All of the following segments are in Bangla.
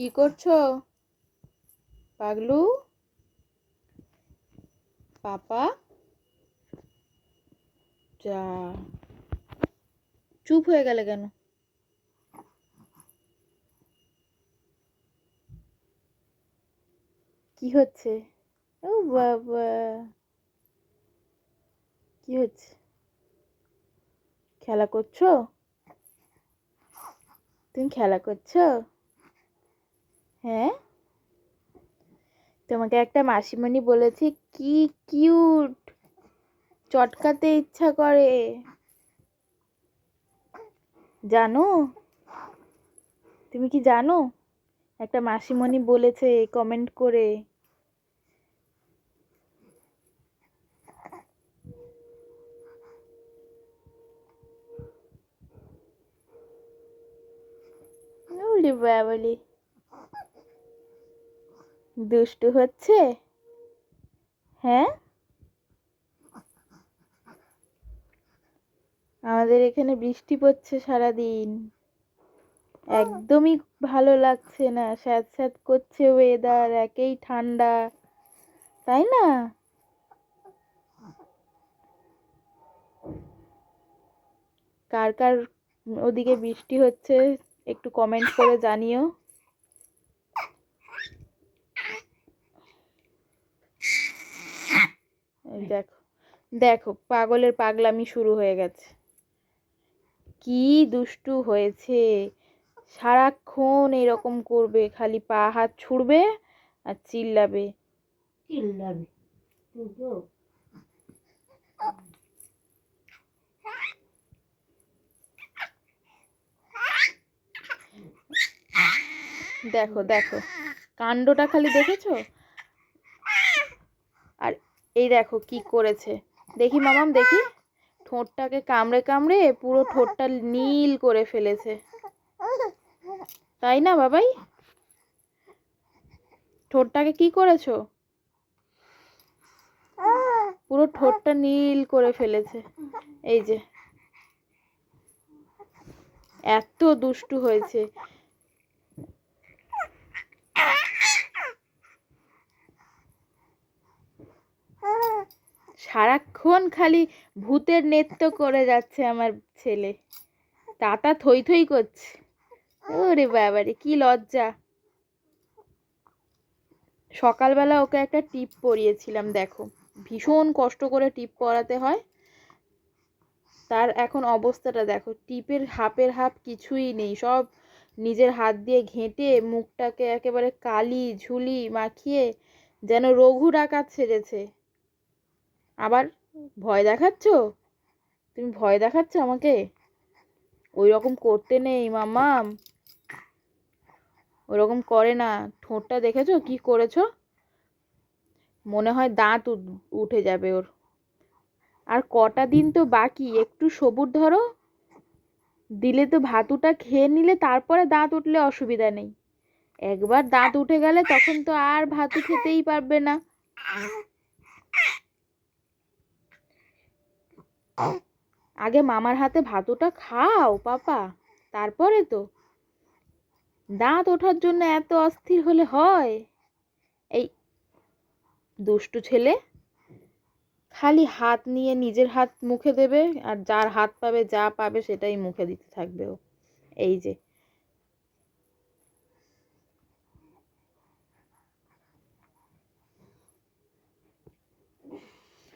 কি করছ? পাগলু? পাপা? যা। চুপ হয়ে গেলে কেন? কি হচ্ছে? ও বাবা। কি হচ্ছে? খেলা করছ? তুমি খেলা করছ? হ্যাঁ? তোমাকে একটা মাসিমণি বলেছে, কি কিউট চটকাতে ইচ্ছা করে। জানো? তুমি কি জানো? একটা মাসিমণি বলেছে কমেন্ট করে। বাবালি দুষ্টু হচ্ছে? হ্যাঁ? আমাদের এখানে বৃষ্টি পড়ছে সারাদিন। একদমই ভালো লাগছে না। স্যাঁত স্যাঁত করছে ওয়েদার একেই ঠান্ডা। তাই না? কার কার ওদিকে বৃষ্টি হচ্ছে একটু কমেন্ট করে জানিও। দেখো দেখো পাগলের পাগলামি শুরু হয়ে গেছে। কি দুষ্টু হয়েছে। সারাক্ষণ এরকম করবে খালি পা হাত ছুড়বে আর চিল্লাবে। চিল্লাবি। দেখো দেখো কাণ্ডটা খালি দেখেছ? আর এই দেখো কি করেছে। দেখি মামাম, দেখি। ঠোঁটটাকে কামড়ে কামড়ে পুরো ঠোঁটটা নীল করে ফেলেছে। তাই না বাবাই? ঠোঁটটাকে কি করেছ? পুরো ঠোঁটটা নীল করে ফেলেছে। এই যে। এত দুষ্টু হয়েছে। সারাক্ষণ খালি ভূতের নৃত্য করে যাচ্ছে আমার ছেলে। তাতা থই থই করছে। ওরে বাবারে, কি লজ্জা। সকালবেলা ওকে একটা টিপ পরিয়েছিলাম, দেখো। ভীষণ কষ্ট করে টিপ পরাতে হয়। তার এখন অবস্থাটা দেখো, টিপের হাফের হাফ কিছুই নেই। সব নিজের হাত দিয়ে ঘেঁটে মুখটাকে একেবারে কালি ঝুলি মাখিয়ে যেন রঘু ডাকাত সেজেছে আবার ভয় দেখাচ্ছ? তুমি ভয় দেখাচ্ছ আমাকে? ওই রকম করতে নেই মামাম ওরকম করে না। ঠোঁটটা দেখেছ? কি করেছ? মনে হয় দাঁত উঠে যাবে ওর। আর কটা দিন তো বাকি, একটু সবুর ধরো। দিলে তো ভাতুটা খেয়ে নিলে তারপরে দাঁত উঠলে অসুবিধা নেই। একবার দাঁত উঠে গেলে তখন তো আর ভাতু খেতেই পারবে না। আগে মামার হাতে ভাতুটা খাও, পাপা। তারপরে তো। দাঁত ওঠার জন্য এত অস্থির হলে হয়। এই দুষ্টু ছেলে খালি হাত নিয়ে নিজের হাত মুখে দেবে আর যার হাত পাবে, যা পাবে সেটাই মুখে দিতে থাকবে ও। এই যে।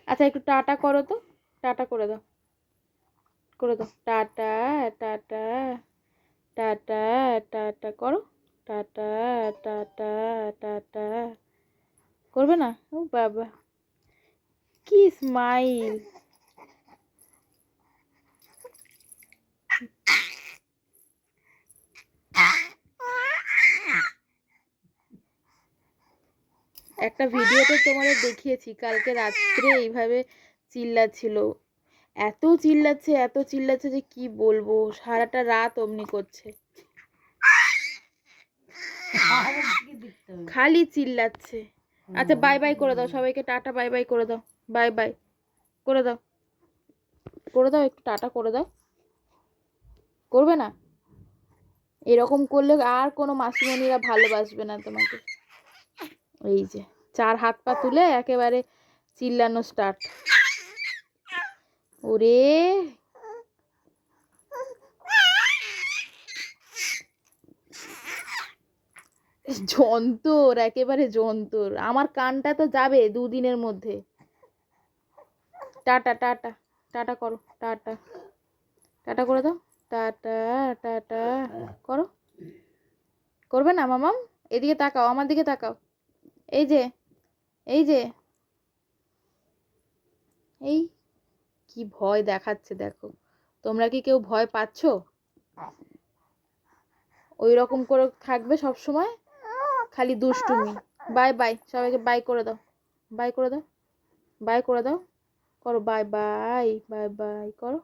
আচ্ছা একটু টাটা করো তো। টাটা করে দাও। করে দাও। টাটা টাটা টাটা টাটা করো। Tata tata tata. করবে না? ও বাবা। কি স্মাইল একটা ভিডিওতে তোমাদের দেখিয়েছি। কালকে রাত্রে এইভাবে চিল্লাচ্ছিল। এত চিল্লাচ্ছে এত চিল্লাচ্ছে যে কি বলব? সারাটা রাত অমনি করছে? খালি চিল্লাচ্ছে। আচ্ছা বাই বাই করে দাও সবাইকে, টাটা বাই বাই করে দাও। বাই বাই করে দাও। করে দাও একটু, টাটা করে দাও। করবে না? এরকম করলে আর কোনো মাসিমণিরা ভালোবাসবে না তোমাকে। এই যে, চার হাত পা তুলে একেবারে চিল্লানো স্টার্ট ওরে। যন্তর, একেবারে যন্তর। আমার কানটা তো যাবে দুদিনের মধ্যে। টাটা টাটা টাটা করো, টাটা। টাটা করে দাও। টাটা টাটা করো। করবে না, মামাম? এদিকে তাকাও, আমার দিকে তাকাও। এই যে এই যে। এই কি ভয় দেখাচ্ছে দেখো। তোমরা কি কেউ ভয় পাচ্ছ? ওই রকম করে থাকবে সব সময়? খালি দুষ্টুমি। বাই বাই, সবাইকে বাই করে দাও। বাই করে দাও। বাই করে দাও। করো, বাই বাই বাই বাই, করো।